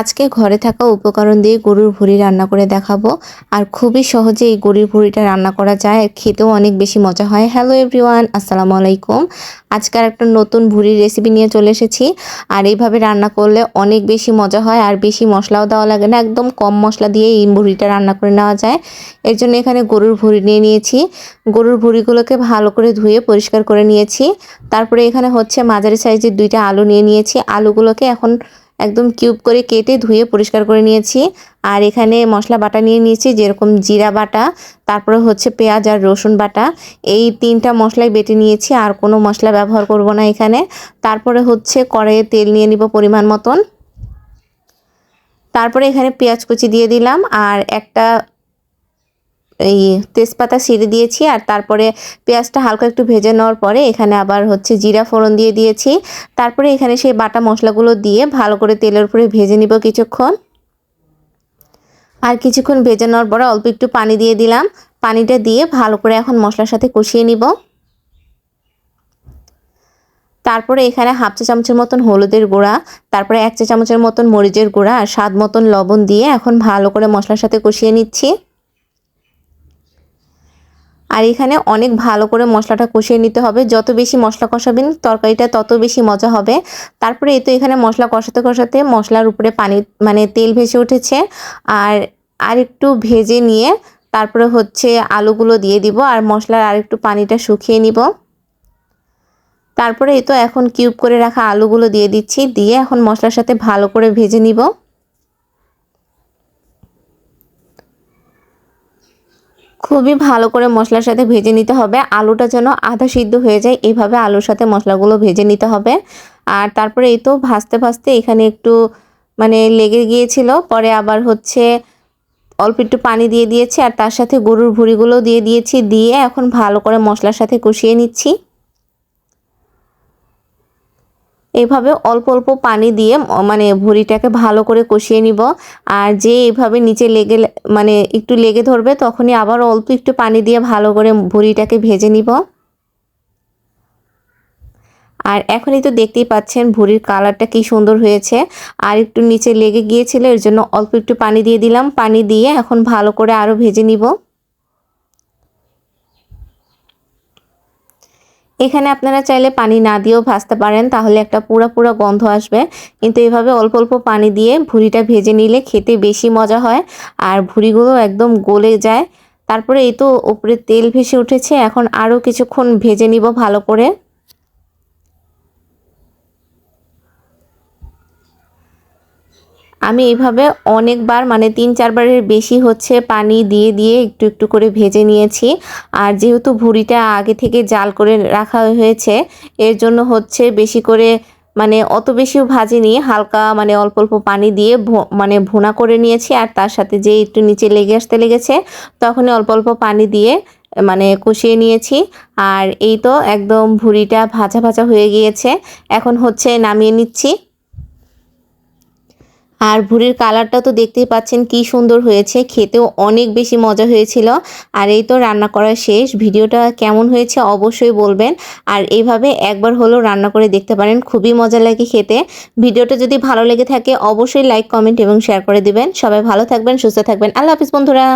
আজকে ঘরে থাকা উপকরণ দিয়ে গরুর ভুঁড়ি রান্না করে দেখাবো। আর খুবই সহজে এই গরুর ভুঁড়িটা রান্না করা যায়। খেতেও অনেক বেশি মজা হয়। হ্যালো এভরিওয়ান, আসসালামু আলাইকুম। আজকের একটা নতুন ভুঁড়ির রেসিপি নিয়ে চলে এসেছি। আর এইভাবে রান্না করলে অনেক বেশি মজা হয় আর বেশি মশলাও দেওয়া লাগে না। একদম কম মশলা দিয়ে এই ভুঁড়িটা রান্না করে নেওয়া যায়। এর জন্য এখানে গরুর ভুঁড়ি নিয়ে নিয়েছি। গরুর ভুঁড়িগুলোকে ভালো করে ধুয়ে পরিষ্কার করে নিয়েছি। তারপরে এখানে হচ্ছে মাঝারি সাইজের দুইটা আলু নিয়ে নিয়েছি। আলুগুলোকে এখন একদম কিউব করে কেটে ধুয়ে পরিষ্কার করে নিয়েছি। আর এখানে মশলা বাটা নিয়ে নিয়েছি, যেরকম জিরা বাটা, তারপরে হচ্ছে পেঁয়াজ আর রসুন বাটা। এই তিনটা মশলাই বেটে নিয়েছি, আর কোনো মশলা ব্যবহার করব না এখানে। তারপরে হচ্ছে কড়াইয়ে তেল নিয়ে নিব পরিমাণ মতন। তারপরে এখানে পেঁয়াজ কুচি দিয়ে দিলাম, আর একটা এই তেজপাতা ছিঁড়ে দিয়েছি আর তারপরে পেঁয়াজটা হালকা একটু ভেজে নেওয়ার পরে এখানে আবার হচ্ছে জিরা ফোড়ন দিয়ে দিয়েছি। তারপরে এখানে সেই বাটা মশলাগুলো দিয়ে ভালো করে তেলের উপরে ভেজে নিব কিছুক্ষণ। আর কিছুক্ষণ ভেজে নেওয়ার পরে অল্প একটু পানি দিয়ে দিলাম। পানিটা দিয়ে ভালো করে এখন মশলার সাথে কষিয়ে নিব। তারপরে এখানে হাফ চা চামচের মতন হলুদের গুঁড়া, তারপরে এক চা চামচের মতন মরিচের গুঁড়া আর স্বাদ মতন লবণ দিয়ে এখন ভালো করে মশলার সাথে কষিয়ে নিচ্ছি। আর এখানে অনেক ভালো করে মশলাটা কষিয়ে নিতে হবে। যত বেশি মশলা কষাবেন, তরকারিটা তত বেশি মজা হবে। তারপরে এই তো এখানে মশলা কষাতে কষাতে মশলার উপরে পানি মানে তেল ভেসে উঠেছে। আর আর একটু ভেজে নিয়ে তারপরে হচ্ছে আলুগুলো দিয়ে দিব আর মশলার আর একটু পানিটা শুকিয়ে নিব। তারপরে এই তো এখন কিউব করে রাখা আলুগুলো দিয়ে দিচ্ছি। দিয়ে এখন মশলার সাথে ভালো করে ভেজে নিব। খুবই ভালো করে মশলার সাথে ভেজে নিতে হবে। আলুটা যেন আধা সিদ্ধ হয়ে যায়, এভাবে আলুর সাথে মশলাগুলো ভেজে নিতে হবে। আর তারপরে এই তো ভাজতে ভাজতে এখানে একটু মানে লেগে গিয়েছিল, পরে আবার হচ্ছে অল্প একটু পানি দিয়ে দিয়েছি, আর তার সাথে গরুর ভুড়িগুলো দিয়ে দিয়েছি, দিয়ে এখন ভালো করে মশলার সাথে কষিয়ে নিচ্ছি। এইভাবে অল্প অল্প পানি দিয়ে মানে ভুঁড়িটাকে ভালো করে কষিয়ে নিব। আর যে এইভাবে নিচে লেগে মানে একটু লেগে ধরবে, তখনই আবার অল্প একটু পানি দিয়ে ভালো করে ভুঁড়িটাকে ভেজে নিব। আর এখনই তো দেখতেই পাচ্ছেন ভুঁড়ির কালারটা কি সুন্দর হয়েছে। আর একটু নিচে লেগে গিয়েছিল, এর জন্য অল্প একটু পানি দিয়ে দিলাম। পানি দিয়ে এখন ভালো করে আরও ভেজে নিব। এখানে আপনারা চাইলে পানি না দিয়েও ভাজতে পারেন, তাহলে একটা পুরা পুরা গন্ধ আসবে। কিন্তু এভাবে অল্প অল্প পানি দিয়ে ভুড়িটা ভেজে নিলে খেতে বেশি মজা হয় আর ভুড়িগুলো একদম গলে যায়। তারপরে এই তো উপরে তেল ভেসে উঠেছে, এখন আরও কিছুক্ষণ ভেজে নিব ভালো করে। আমি এইভাবে অনেকবার মানে তিন চারবারের বেশি হচ্ছে পানি দিয়ে দিয়ে একটু একটু করে ভেজে নিয়েছি। আর যেহেতু ভুড়িটা আগে থেকে জাল করে রাখা হয়েছে, এর জন্য হচ্ছে বেশি করে মানে অত বেশিও ভাজিনি, হালকা মানে অল্প অল্প পানি দিয়ে মানে ভুনা করে নিয়েছি। আর তার সাথে যে একটু নিচে লেগে আসতে লেগেছে, তখনই অল্প অল্প পানি দিয়ে মানে কষিয়ে নিয়েছি। আর এই তো একদম ভুড়িটা ভাজা ভাজা হয়ে গিয়েছে। এখন হচ্ছে নামিয়ে নিচ্ছি। আর ভুড়ির কালারটা তো দেখতেই পাচ্ছেন কি সুন্দর হয়েছে। খেতেও অনেক বেশি মজা হয়েছিল। আর এই তো রান্না করা শেষ। ভিডিওটা কেমন হয়েছে অবশ্যই বলবেন। আর এইভাবে একবার হলেও রান্না করে দেখতে পারেন। খুবই মজা লাগে খেতে। ভিডিওটা যদি ভালো লেগে থাকে, অবশ্যই লাইক, কমেন্ট এবং শেয়ার করে দিবেন। সবাই ভালো থাকবেন, সুস্থ থাকবেন। আল্লাহ হাফিজ বন্ধুরা।